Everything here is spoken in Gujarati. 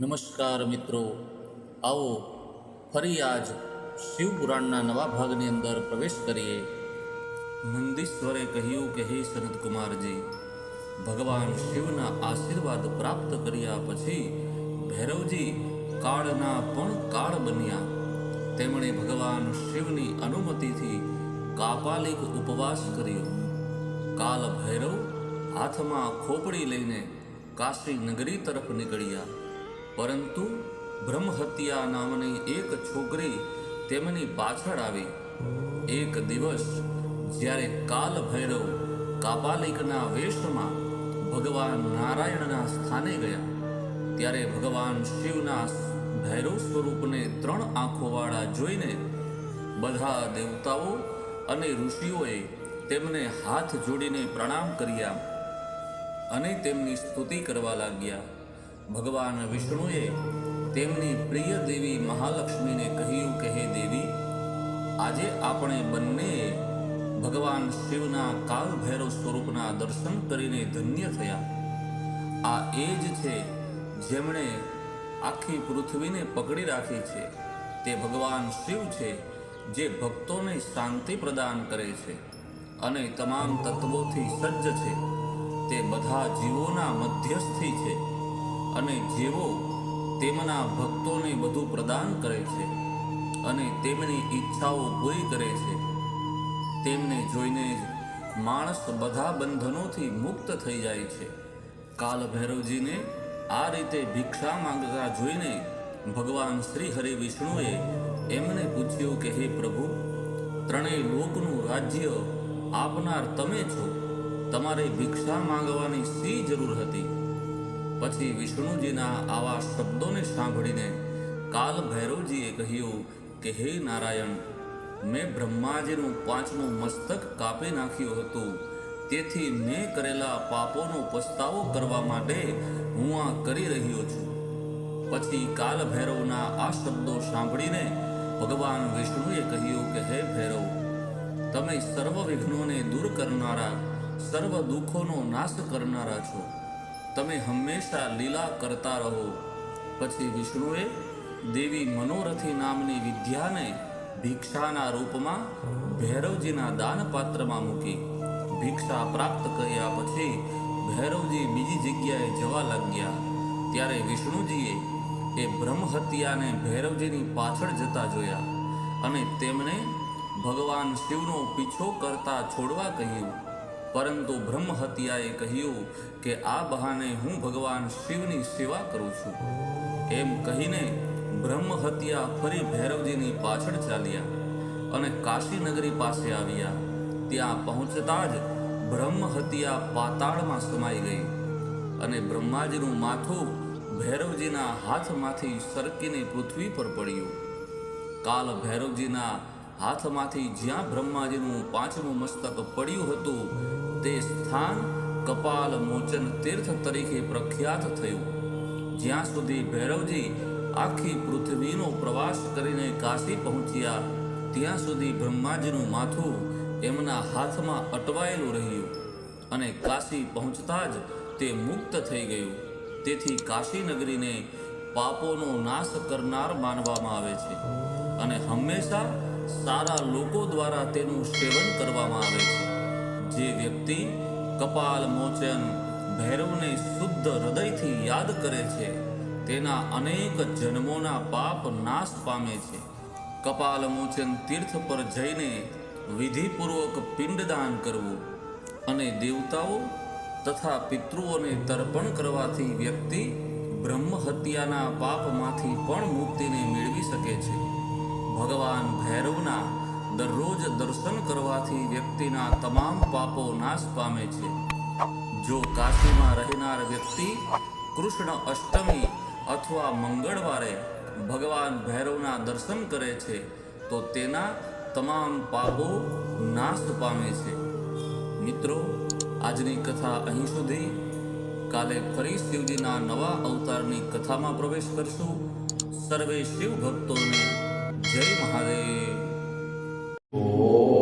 નમસ્કાર મિત્રો. આવો ફરી આજ શિવપુરાણના નવા ભાગની અંદર પ્રવેશ કરીએ. નંદીશ્વરે કહ્યું કે, હે સનતકુમારજી ભગવાન શિવના આશીર્વાદ પ્રાપ્ત કર્યા પછી ભૈરવજી કાળના પણ કાળ બન્યા. તેમણે ભગવાન શિવની અનુમતિથી કાપાલિક ઉપવાસ કર્યો. કાલ ભૈરવ હાથમાં ખોપડી લઈને કાશી નગરી તરફ નીકળ્યા. પરંતુ બ્રહ્મહત્યા નામની એક છોકરી તેમની પાછળ આવી. એક દિવસ, જ્યારે કાલ ભૈરવ કાપાલિકના વેશમાં ભગવાન નારાયણના સ્થાને ગયા, ત્યારે ભગવાન શિવના ભૈરવ સ્વરૂપને ત્રણ આંખોવાળા જોઈને બધા દેવતાઓ અને ઋષિઓએ તેમને હાથ જોડીને પ્રણામ કર્યા અને તેમની સ્તુતિ કરવા લાગ્યા. ભગવાન વિષ્ણુએ તેમની પ્રિય દેવી મહાલક્ષ્મીને કહ્યું કે, હે દેવી, આજે આપણે બંને ભગવાન શિવના કાલ ભૈરવ સ્વરૂપના દર્શન કરીને ધન્ય થયા. આ એ જ છે જેમણે આખી પૃથ્વીને પકડી રાખી છે. તે ભગવાન શિવ છે જે ભક્તોને શાંતિ પ્રદાન કરે છે અને તમામ તત્વોથી સજ્જ છે. તે બધા જીવોના મધ્યસ્થી છે. અને જેઓ તેમના ભક્તોને બધું પ્રદાન કરે છે અને તેમની ઈચ્છાઓ પૂરી કરે છે, તેમને જોઈને જ માણસ બધા બંધનોથી મુક્ત થઈ જાય છે. કાલ ભૈરવજીને આ રીતે ભિક્ષા માંગતા જોઈને ભગવાન શ્રી હરિ વિષ્ણુએ એમને પૂછ્યું કે, હે પ્રભુ, ત્રણેય લોકનું રાજ્ય આપનાર તમે છો. તમારે ભિક્ષા માંગવાની શી જરૂર હતી? પછી વિષ્ણુજીના આવા શબ્દોને સાંભળીને કાલ ભૈરવજીએ કહ્યું કે, હે નારાયણ, મેં બ્રહ્માજીનું પાંચમું મસ્તક કાપી નાખ્યું હતું. તેથી મેં કરેલા પાપોનો પસ્તાવો કરવા માટે હું આ કરી રહ્યો છું. પછી કાલ ભૈરવના આ શબ્દો સાંભળીને ભગવાન વિષ્ણુએ કહ્યું કે, હે ભૈરવ, તમે સર્વ વિઘ્નોને દૂર કરનારા, સર્વ દુઃખોનો નાશ કરનારા છો. તમે હંમેશા લીલા કરતા રહો. પછી વિષ્ણુએ દેવી મનોરથી નામની વિદ્યાને ભિક્ષાના રૂપમાં ભૈરવજીના દાનપાત્રમાં મૂકી ભિક્ષા પ્રાપ્ત કર્યા પછી ભૈરવજી બીજી જગ્યાએ જવા લાગ્યા. ત્યારે વિષ્ણુજીએ એ બ્રહ્મહત્યાને ભૈરવજીની પાછળ જતા જોયા અને તેમણે ભગવાન શિવનો પીછો કરતા છોડવા કહ્યું. પરંતુ બ્રહ્મહત્યાએ કહ્યું કે આ બહાને હું ભગવાન શિવની સેવા કરું છું. એમ કહીને બ્રહ્મહત્યા ફરી ભૈરવજીની પાછળ ચાલ્યા અને કાશીનગરી પાસે આવ્યા. ત્યાં પહોંચતા જ બ્રહ્મહત્યા પાતાળમાં સમાઈ ગઈ અને બ્રહ્માજીનું માથું ભૈરવજીના હાથમાંથી સરકીને પૃથ્વી પર પડ્યું. કાલ ભૈરવજીના હાથમાંથી જ્યાં બ્રહ્માજીનું પાંચમું મસ્તક પડ્યું હતું, તે સ્થાન કપાલ મોચન તીર્થ તરીકે પ્રખ્યાત થયું. જ્યાં સુધી ભૈરવજી આખી પૃથ્વીનો પ્રવાસ કરીને કાશી પહોંચ્યા, ત્યાં સુધી બ્રહ્માજીનું માથું એમના હાથમાં અટવાયેલું રહ્યું અને કાશી પહોંચતા જ તે મુક્ત થઈ ગયું. તેથી કાશી નગરીને પાપોનો નાશ કરનાર માનવામાં આવે છે અને હંમેશા સારા લોકો દ્વારા તેનું સેવન કરવામાં આવે છે. જે વ્યક્તિ કપાલ, મોચન, ભૈરવને શુદ્ધ હૃદયથી યાદ કરે છે, તેના અનેક જન્મોના પાપ નાશ પામે છે. કપાલ, મોચન તીર્થ પર જઈને વિધિપૂર્વક પિંડદાન કરવું અને દેવતાઓ તથા પિતૃઓને તર્પણ કરવાથી વ્યક્તિ બ્રહ્મ હત્યાના પાપમાંથી પણ મુક્તિને મેળવી શકે છે. ભગવાન ભૈરવના દરરોજ દર્શન કરવાથી વ્યક્તિના તમામ પાપો નાશ પામે છે. જો કાશીમાં રહેનાર વ્યક્તિ કૃષ્ણ અષ્ટમી અથવા મંગળવારે ભગવાન ભૈરવના દર્શન કરે છે, તો તેના તમામ પાપો નાશ પામે છે. મિત્રો, આજની કથા અહીં સુધી. કાલે ફરી શિવજીના નવા અવતારની કથામાં પ્રવેશ કરશું. સર્વે શિવ ભક્તોને જય મહાદેવ. ॐ